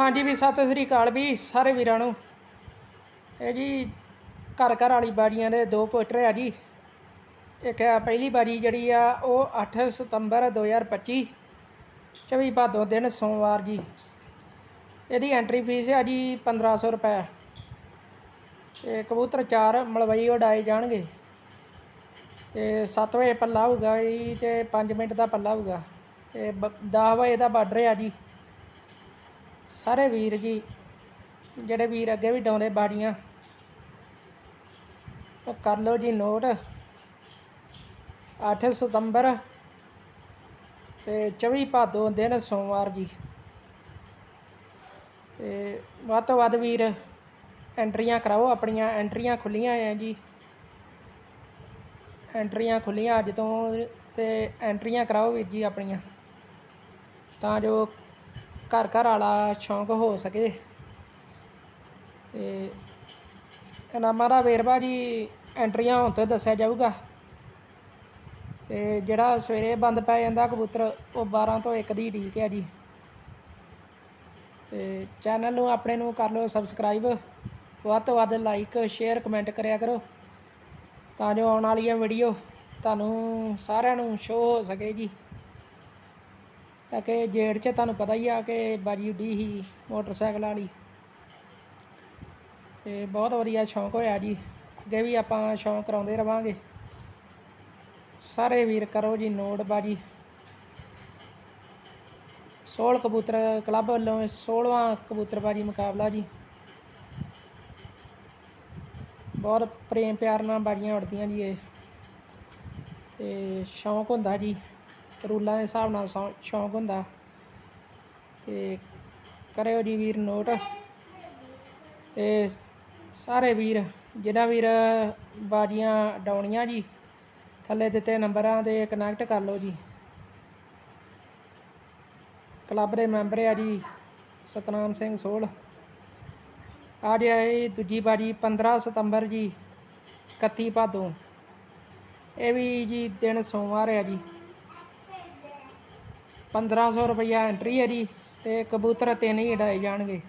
ਹਾਂਜੀ ਵੀ ਸਤਿ ਸ੍ਰੀ ਅਕਾਲ ਵੀ ਸਾਰੇ ਵੀਰਾਂ ਨੂੰ। ਇਹ ਜੀ ਘਰ ਘਰ ਵਾਲੀ ਬਾੜੀਆਂ ਦੇ ਦੋ ਪੋਸਟਰ ਆ ਜੀ। ਇੱਕ ਆ ਪਹਿਲੀ ਬਾੜੀ ਜਿਹੜੀ ਆ ਉਹ 8 ਸਤੰਬਰ 2025 24 ਭਾਦੋ ਦਿਨ ਸੋਮਵਾਰ ਜੀ। ਇਹਦੀ ਐਂਟਰੀ ਫੀਸ ਆ ਜੀ 1500 ਰੁਪਏ। ਤੇ ਕਬੂਤਰ ਚਾਰ ਮਲਵਈ ਉਡਾਏ ਜਾਣਗੇ। ਤੇ 7 ਵਜੇ ਪੱਲਾ ਹੋਊਗਾ ਜੀ ਤੇ 5 ਮਿੰਟ ਦਾ ਪੱਲਾ ਹੋਊਗਾ। ਤੇ 10 ਵਜੇ ਦਾ ਬਾਰਡਰ ਆ ਜੀ। ਸਾਰੇ ਵੀਰ ਜੀ, ਜਿਹੜੇ ਵੀਰ ਅੱਗੇ ਵੀ ਡਾਉਂਦੇ ਬਾੜੀਆਂ। ਉਹ ਕਰ ਲਓ ਜੀ ਨੋਟ। 8 ਸਤੰਬਰ ਤੇ 24 ਭਾਦੋ ਦਿਨ ਸੋਮਵਾਰ ਜੀ। ਤੇ ਵੱਧ ਤੋਂ ਵੱਧ ਵੀਰ, ਐਂਟਰੀਆਂ ਕਰਾਓ ਆਪਣੀਆਂ, ਐਂਟਰੀਆਂ ਖੁੱਲੀਆਂ ਆ ਜੀ। ਐਂਟਰੀਆਂ ਖੁੱਲੀਆਂ ਅੱਜ ਤੋਂ ਤੇ ਐਂਟਰੀਆਂ ਕਰਾਓ ਵੀਰ ਜੀ ਆਪਣੀਆਂ। ਤਾਂ ਜੋ ਘਰ ਘਰ ਵਾਲਾ ਸ਼ੌਂਕ ਹੋ ਸਕੇ। ਤੇ ਇਨਾਮਾਂ ਦਾ ਵੇਰਵਾ ਜੀ ਐਂਟਰੀਆਂ ਹੋਣ ਤੋਂ ਦੱਸਿਆ ਜਾਊਗਾ। ਤੇ ਜਿਹੜਾ ਸਵੇਰੇ ਬੰਦ ਪੈ ਜਾਂਦਾ ਕਬੂਤਰ, ਉਹ 12 ਤੋਂ 1 ਦੀ ਢੀਕ ਹੈ ਜੀ। ਤੇ ਚੈਨਲ ਨੂੰ, ਆਪਣੇ ਨੂੰ ਕਰ ਲਓ ਸਬਸਕ੍ਰਾਈਬ। ਵੱਧ ਤੋਂ ਵੱਧ ਲਾਈਕ, ਸ਼ੇਅਰ, ਕਮੈਂਟ ਕਰਿਆ ਕਰੋ। ਤਾਂ ਜੋ ਆਉਣ ਵਾਲੀਆਂ ਵੀਡੀਓ ਤੁਹਾਨੂੰ ਸਾਰਿਆਂ ਨੂੰ ਸ਼ੋਅ ਹੋ ਸਕੇ ਜੀ। ਤਾਂ ਕਿ ਜੇੜ 'ਚ ਤੁਹਾਨੂੰ ਪਤਾ ਹੀ ਆ ਕਿ ਬਾਜੀ ਉੱਡੀ ਸੀ ਮੋਟਰਸਾਈਕਲ ਵਾਲੀ। ਤੇ ਬਹੁਤ ਵਧੀਆ ਸ਼ੌਂਕ ਹੋਇਆ ਜੀ। ਅੱਗੇ ਵੀ ਆਪਾਂ ਸ਼ੌਂਕ ਕਰਾਉਂਦੇ ਰਵਾਂਗੇ। ਸਾਰੇ ਵੀਰ ਕਰੋ ਜੀ ਨੋਟ ਬਾਜੀ। 16 ਕਬੂਤਰ ਕਲੱਬ ਵੱਲੋਂ 16ਵਾਂ ਕਬੂਤਰਬਾਜੀ ਮੁਕਾਬਲਾ ਜੀ। ਬਹੁਤ ਪ੍ਰੇਮ ਪਿਆਰ ਨਾਲ ਬਾਜੀਆਂ ਉੜਦੀਆਂ ਜੀ ਇਹ। ਤੇ ਸ਼ੌਂਕ ਹੁੰਦਾ ਜੀ। ਰੂਲਾਂ ਦੇ ਹਿਸਾਬ ਨਾਲ ਸੌ- ਸ਼ੌਂਕ ਹੁੰਦਾ। ਤੇ ਕਰਿਓ ਜੀ ਵੀਰ ਨੋਟ। ਤੇ ਸਾਰੇ ਵੀਰ ਜਿਹੜਾ ਵੀਰ ਬਾਜੀਆਂ ਡਾਉਣੀਆਂ ਜੀ, ਥੱਲੇ ਦਿੱਤੇ ਨੰਬਰਾਂ 'ਤੇ ਕਨੈਕਟ ਕਰ ਲਓ ਜੀ। ਕਲੱਬ ਦੇ ਮੈਂਬਰ ਆ ਜੀ, ਸਤਨਾਮ ਸਿੰਘ ਸੋਲ ਆ ਜੀ ਇਹ ਦੂਜੀ ਬਾਜੀ 15 ਸਤੰਬਰ ਜੀ 31 ਭਾਦੋਂ। ਇਹ ਵੀ ਜੀ ਦਿਨ ਸੋਮਵਾਰ ਆ ਜੀ। 1500 ਰੁਪਈਆ ਐਂਟਰੀ ਹੈ ਜੀ ਤੇ ਕਬੂਤਰ ਤਿੰਨ ਹੀ ਉਡਾਏ ਜਾਣਗੇ।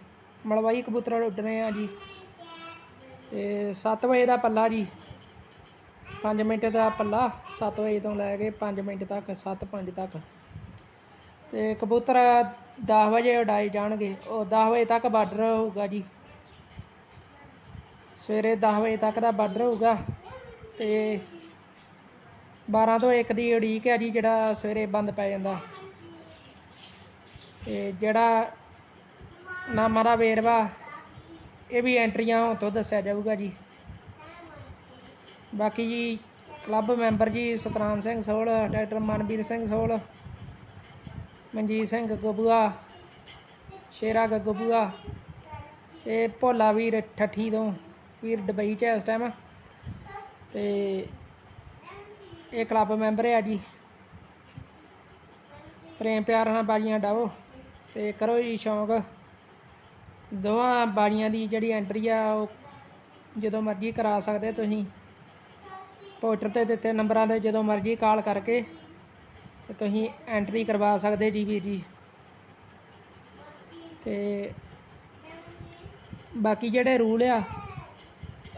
ਮਲਵਾਈ ਕਬੂਤਰ ਉੱਡਣੇ ਆ ਜੀ। ਤੇ 7 ਵਜੇ ਦਾ ਪੱਲਾ ਜੀ। 5 ਮਿੰਟ ਦਾ ਪੱਲਾ 7 ਵਜੇ ਤੋਂ ਲੈ ਕੇ 5 ਮਿੰਟ ਤੱਕ 7 5 ਤੱਕ। ਤੇ ਕਬੂਤਰ 10 ਵਜੇ ਉਡਾਏ ਜਾਣਗੇ। ਉਹ 10 ਵਜੇ ਤੱਕ ਬਾਰਡਰ ਹੋਊਗਾ ਜੀ। ਸਵੇਰੇ 10 ਵਜੇ ਤੱਕ ਦਾ ਬਾਰਡਰ ਹੋਊਗਾ। ਤੇ 12 ਤੋਂ 1 ਦੀ ਉਡੀਕ ਹੈ ਜੀ, ਜਿਹੜਾ ਸਵੇਰੇ ਬੰਦ ਪੈ ਜਾਂਦਾ। ਤੇ ਜਿਹੜਾ ਨਾਮਾਂ ਦਾ ਵੇਰਵਾ, ਇਹ ਵੀ ਐਂਟਰੀਆਂ ਹੋਣ ਤੋਂ ਦੱਸਿਆ ਜਾਊਗਾ ਜੀ। ਬਾਕੀ ji club member ji, Satnam Singh Sol doctor Manveer Singh Sol Manjeet Singh Gaggubua Shera Gaggubua ਤੇ ਭੋਲਾ ਵੀਰ ਠੱਠੀ ਤੋਂ, ਵੀਰ ਦੁਬਈ 'ਚ ਹੈ ਇਸ ਟਾਈਮ ਤੇ ਇਹ ਕਲੱਬ ਮੈਂਬਰ ਹੈ ਜੀ। ਪ੍ਰੇਮ ਪਿਆਰ ਨਾਲ ਬਾਜੀਆਂ ਡਾਓ ਤੇ ਕਰੋ ਜੀ ਸ਼ੌਂਕ। ਦੋਵਾਂ ਬਾੜੀਆਂ ਦੀ ਜਿਹੜੀ ਐਂਟਰੀ ਆ, ਉਹ ਜਦੋਂ ਮਰਜ਼ੀ ਕਰਾ ਸਕਦੇ ਤੁਸੀਂ। ਪੋਸਟਰ ਤੇ ਦਿੱਤੇ ਨੰਬਰਾਂ ਤੇ ਜਦੋਂ ਮਰਜ਼ੀ ਕਾਲ ਕਰਕੇ ਤੇ ਤੁਸੀਂ ਐਂਟਰੀ ਕਰਵਾ ਸਕਦੇ ਜੀ ਵੀਰ ਜੀ। ਤੇ ਬਾਕੀ ਜਿਹੜੇ ਰੂਲ ਆ,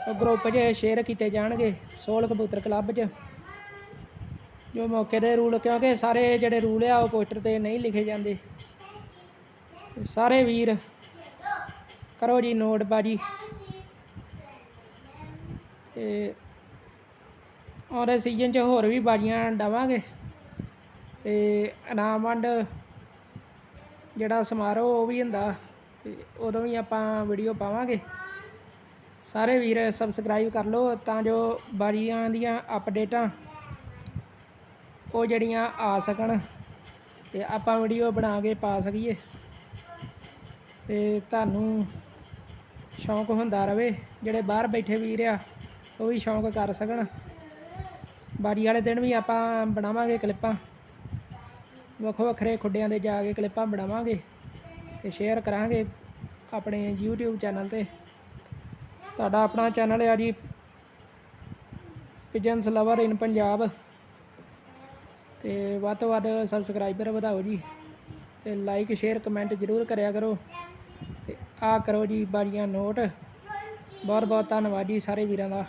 ਉਹ ਗਰੁੱਪ 'ਚ ਸ਼ੇਅਰ ਕੀਤੇ ਜਾਣਗੇ ਸੋਲ ਕਬੂਤਰ ਕਲੱਬ 'ਚ। ਜੋ ਮੌਕੇ ਦੇ ਰੂਲ ਕਿਉਂਕਿ ਸਾਰੇ ਜਿਹੜੇ ਰੂਲ ਆ, ਉਹ ਪੋਸਟਰ ਤੇ ਨਹੀਂ ਲਿਖੇ ਜਾਂਦੇ। ਸਾਰੇ ਵੀਰ, ਕਰੋ ਜੀ ਨੋਟ ਬਾਜੀ ਤੇ ਔਰ ਸੀਜ਼ਨ 'ਚ ਹੋਰ ਵੀ ਬਾਜੀਆਂ ਡਾਵਾਂਗੇ। ਤੇ ਇਨਾਮ ਵੰਡ ਜਿਹੜਾ ਸਮਾਰੋਹ ਉਹ ਵੀ ਹੁੰਦਾ, ਤੇ ਉਦੋਂ ਵੀ ਆਪਾਂ ਵੀਡੀਓ ਪਾਵਾਂਗੇ। ਸਾਰੇ ਵੀਰ ਸਬਸਕ੍ਰਾਈਬ ਕਰ ਲਓ ਤਾਂ ਜੋ ਬਾਰੀਆਂ ਦੀਆਂ ਅਪਡੇਟਾਂ ਉਹ ਜਿਹੜੀਆਂ ਆ ਸਕਣ, ਤੇ ਆਪਾਂ ਵੀਡੀਓ ਬਣਾ ਕੇ ਪਾ ਸਕੀਏ। ਤੇ ਤੁਹਾਨੂੰ ਸ਼ੌਂਕ ਹੁੰਦਾ ਰਵੇ, ਜਿਹੜੇ ਬਾਹਰ ਬੈਠੇ ਵੀਰ ਆ, ਉਹ ਵੀ ਸ਼ੌਂਕ ਕਰ ਸਕਣ। ਬਾਰੀ ਵਾਲੇ ਦਿਨ ਵੀ ਆਪਾਂ ਬਣਾਵਾਂਗੇ ਕਲਿੱਪਾਂ। ਵੱਖੋ ਵੱਖਰੇ ਖੁੱਡਿਆਂ ਦੇ ਜਾ ਕੇ ਕਲਿੱਪਾਂ ਬਣਾਵਾਂਗੇ ਤੇ ਸ਼ੇਅਰ ਕਰਾਂਗੇ ਆਪਣੇ YouTube ਚੈਨਲ ਤੇ। ਤੁਹਾਡਾ ਆਪਣਾ ਚੈਨਲ ਆ ਜੀ ਪਿਜਨਸ ਲਵਰ ਇਨ ਪੰਜਾਬ ਤੇ ਵੱਧ ਤੋਂ ਵੱਧ ਸਬਸਕ੍ਰਾਈਬਰ ਵਧਾਓ ਜੀ। ਤੇ ਲਾਈਕ ਸ਼ੇਅਰ ਕਮੈਂਟ ਜ਼ਰੂਰ ਕਰਿਆ ਕਰੋ। ਤੇ ਆ ਕਰੋ ਜੀ ਬਾੜੀਆਂ ਨੋਟ। ਬਹੁਤ ਬਹੁਤ ਧੰਨਵਾਦ ਜੀ ਸਾਰੇ ਵੀਰਾਂ ਦਾ।